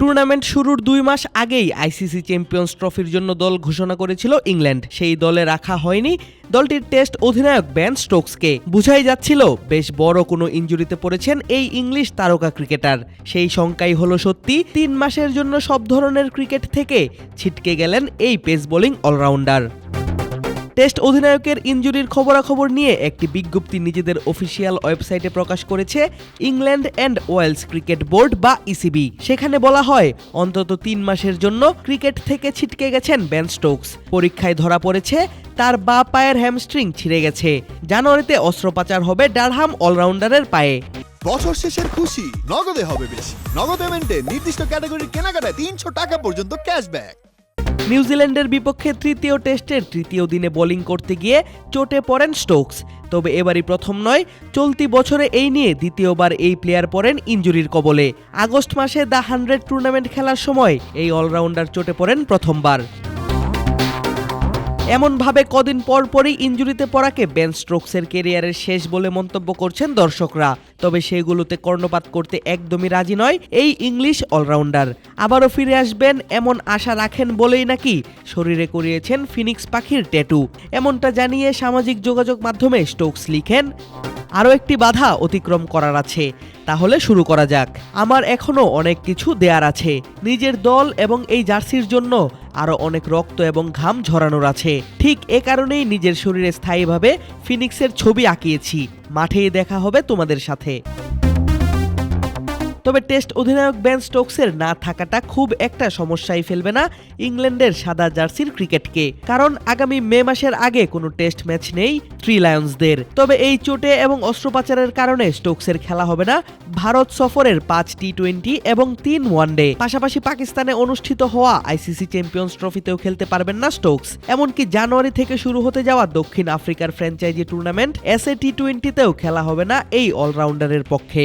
Tournament শুরুর দুই মাস আগেই আইসিসি চ্যাম্পিয়ন্স ট্রফির জন্য দল ঘোষণা করেছিল ইংল্যান্ড। সেই দলে রাখা হয়নি দলটির টেস্ট অধিনায়ক ব্যান স্টোকসকে। বুঝাই যাচ্ছিল, বেশ বড় কোনো ইঞ্জুরিতে পড়েছেন এই ইংলিশ তারকা ক্রিকেটার। সেই শঙ্কাই হলো সত্যি, তিন মাসের জন্য সব ধরনের ক্রিকেট থেকে ছিটকে গেলেন এই পেস বোলিং অলরাউন্ডার। টেস্ট অধিনায়কের ইনজুরির খবরাখবর নিয়ে একটি বিজ্ঞপ্তি নিজেদের অফিসিয়াল ওয়েবসাইটে প্রকাশ করেছে England and Wales cricket board বা ইসিবি। সেখানে বলা হয়, অন্তত তিন মাসের জন্য ক্রিকেট থেকে ছিটকে গেছেন বেন স্টোকস। পরীক্ষায় ধরা পড়েছে, তার বা পায়ের হ্যামস্ট্রিং ছিঁড়ে গেছে। জানুয়ারিতে অস্ত্রোপচার হবে ডারহাম অলরাউন্ডারের পায়ে। বছর শেষের খুশি, নগদে হবে বেশি। নগদ পেমেন্টে নির্দিষ্ট ক্যাটাগরির কেনাকাটায় তিনশো টাকা পর্যন্ত ক্যাশব্যাক নিউজিল্যান্ডের বিপক্ষে তৃতীয় টেস্টের তৃতীয় দিনে বোলিং করতে গিয়ে চোটে পড়েন স্টোকস। তবে এবারই প্রথম নয়, চলতি বছরে এই নিয়ে দ্বিতীয়বার এই প্লেয়ার পড়েন ইঞ্জুরির কবলে। আগস্ট মাসে দ্য হান্ড্রেড টুর্নামেন্ট খেলার সময় এই অলরাউন্ডার চোটে পড়েন প্রথমবার। এমনভাবে কদিন পর পরই ইঞ্জুরিতে পড়াকে বেন স্ট্রোকসের কেরিয়ারের শেষ বলে মন্তব্য করছেন দর্শকরা। তবে সেগুলোতে কর্ণপাত করতে একদমই রাজি নয় এই ইংলিশ অলরাউন্ডার। আবারও ফিরে আসবেন, এমন আশা রাখেন বলেই নাকি শরীরে করিয়েছেন ফিনিক্স পাখির ট্যাটু। এমনটা জানিয়ে সামাজিক যোগাযোগ মাধ্যমে স্টোকস লিখেন আরও একটি বাধা অতিক্রম করার আছে। তাহলে শুরু করা যাক। আমার এখনও অনেক কিছু দেয়ার আছে। নিজের দল এবং এই জার্সির জন্য আরও অনেক রক্ত এবং ঘাম ঝরানোর আছে। ঠিক এ কারণেই নিজের শরীরে স্থায়ীভাবে ফিনিক্সের ছবি আঁকিয়েছি। মাঠেই দেখা হবে তোমাদের সাথে। তবে টেস্ট অধিনায়ক বেন স্টোকসের না থাকাটা খুব একটা সমস্যায় ফেলবে না ইংল্যান্ডের সাদা জার্সির ক্রিকেটকে। কারণ আগামী মে মাসের আগে কোনো টেস্ট ম্যাচ নেই থ্রি লায়ন্সদের। তবে এই চোটে এবং অস্ত্রোপচারের কারণে স্টোকসের খেলা হবে না ভারত সফরের পাঁচ টি টোয়েন্টি এবং তিন ওয়ানডে। পাশাপাশি পাকিস্তানে অনুষ্ঠিত হওয়া আইসিসি চ্যাম্পিয়ন্স ট্রফিতেও খেলতে পারবেন না স্টোকস। এমনকি জানুয়ারি থেকে শুরু হতে যাওয়া দক্ষিণ আফ্রিকার franchise tournament S A T টোয়েন্টিতেও খেলা হবে না এই অলরাউন্ডারের পক্ষে।